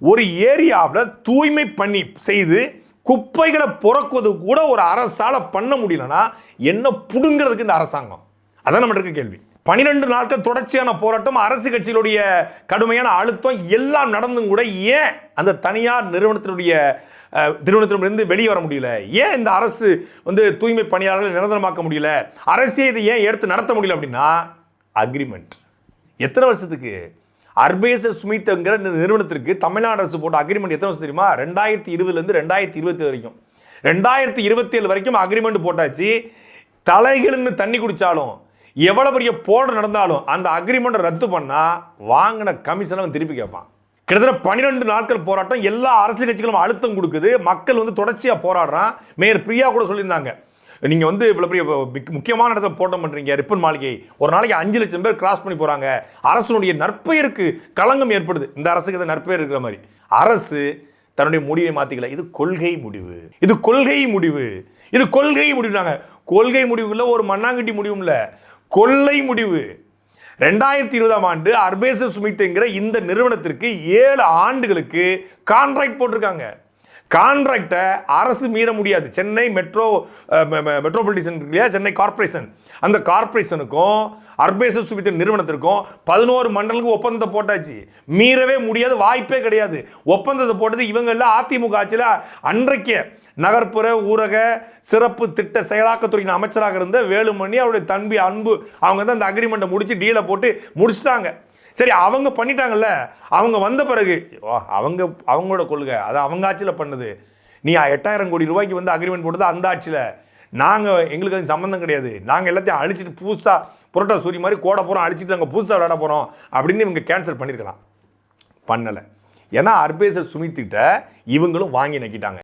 ஒரு ஏரியாவில் தூய்மை பண்ணி செய்து குப்பைகளை புறக்குவது கூட ஒரு அரசால் பண்ண முடியலன்னா என்ன புடுங்கிறதுக்கு இந்த அரசாங்கம்? அதான் நம்ம இருக்க கேள்வி. பனிரெண்டு நாட்கள் தொடர்ச்சியான போராட்டம் அரசு கட்சிகளுடைய கடுமையான அழுத்தம் எல்லாம் நடந்தும் கூட ஏன் அந்த தனியார் நிறுவனத்தினுடைய நிறுவனத்திலிருந்து வெளியே வர முடியல? ஏன் இந்த அரசு வந்து தூய்மை பணியாளர்களை நிரந்தரமாக்க முடியல? அரசே இதை ஏன் எடுத்து நடத்த முடியல அப்படின்னா அக்ரிமெண்ட் எத்தனை வருஷத்துக்கு? அர்பேசர் சுமித்ங்கிற இந்த நிறுவனத்திற்கு தமிழ்நாடு அரசு போட்ட அக்ரிமெண்ட் எத்தனை வருஷம் தெரியுமா? ரெண்டாயிரத்தி இருபதுலேருந்து ரெண்டாயிரத்தி இருபத்தி வரைக்கும். ரெண்டாயிரத்தி இருபத்தி ஏழு வரைக்கும் அக்ரிமெண்ட் போட்டாச்சு. தலைகிழந்து தண்ணி குடித்தாலும் எவ்வளோ பெரிய போராட்டம் நடந்தாலும் அந்த அக்ரிமெண்ட்டை ரத்து பண்ணால் வாங்கின கமிஷனை அவன் திருப்பி கேட்பான். கிட்டத்தட்ட பன்னிரெண்டு நாட்கள் போராட்டம் எல்லா அரசு கட்சிகளும் அழுத்தம் கொடுக்குது. மக்கள் வந்து தொடர்ச்சியாக போராடுறான். மேயர் பிரியா கூட சொல்லியிருந்தாங்க. நீங்கள் வந்து இவ்வளோ பெரிய முக்கியமான இடத்த போட்டம் பண்ணுறீங்க ரிப்பன் மாளிகை. ஒரு நாளைக்கு அஞ்சு லட்சம் பேர் கிராஸ் பண்ணி போகிறாங்க அரசனுடைய நற்பெயருக்கு களங்கம் ஏற்படுது. இந்த அரசுக்கு அது நற்பெயர் இருக்கிற மாதிரி. அரசு தன்னுடைய முடிவை மாற்றிக்கல இது கொள்கை முடிவு. இது கொள்கை முடிவு. இது கொள்கை முடிவுனாங்க. கொள்கை முடிவுல ஒரு மண்ணாங்கட்டி முடிவும் இல்லை கொள்ளை முடிவு. ரெண்டாயிரத்தி இருபதாம் ஆண்டு அர்பேச சுமித்துங்கிற இந்த நிறுவனத்திற்கு ஏழு ஆண்டுகளுக்கு கான்ட்ராக்ட் போட்டிருக்காங்க. கான்ட்ராக்டை அரசு மீற முடியாது. சென்னை மெட்ரோ மெட்ரோபாலிட்டிசன் இல்லையா? சென்னை கார்பரேஷன் அந்த கார்ப்பரேஷனுக்கும் அர்பேசஸ் வித் நிறுவனத்திற்கும் பதினோரு மண்டலுக்கு ஒப்பந்தத்தை போட்டாச்சு. மீறவே முடியாது வாய்ப்பே கிடையாது. ஒப்பந்தத்தை போட்டது இவங்க எல்லாம் அதிமுக ஆட்சியில் அன்றைக்கு நகர்ப்புற ஊரக சிறப்பு திட்ட செயலாக்கத்துறையின் அமைச்சராக இருந்த வேலுமணி அவருடைய தம்பி அன்பு அவங்க தான் அந்த அக்ரிமெண்ட்டை முடிச்சு டீலை போட்டு முடிச்சிட்டாங்க. சரி அவங்க பண்ணிட்டாங்கல்ல. அவங்க வந்த பிறகு ஓ, அவங்க அவங்களோட கொள்கை அது அவங்க ஆட்சியில் பண்ணுது. நீ எட்டாயிரம் கோடி ரூபாய்க்கு வந்து அக்ரிமெண்ட் போட்டது அந்த ஆட்சியில். நாங்கள் எங்களுக்கு அது சம்மந்தம் கிடையாது. நாங்கள் எல்லாத்தையும் அழிச்சிட்டு புதுசாக புரோட்டா சூரிய மாதிரி கோட போகிறோம் அழிச்சிட்டு நாங்கள் புதுசாக விளையாட போகிறோம் அப்படின்னு இவங்க கேன்சல் பண்ணியிருக்கலாம் பண்ணலை. ஏன்னா அர்பேசர் சுமித்திட்ட இவங்களும் வாங்கி நக்கிட்டாங்க.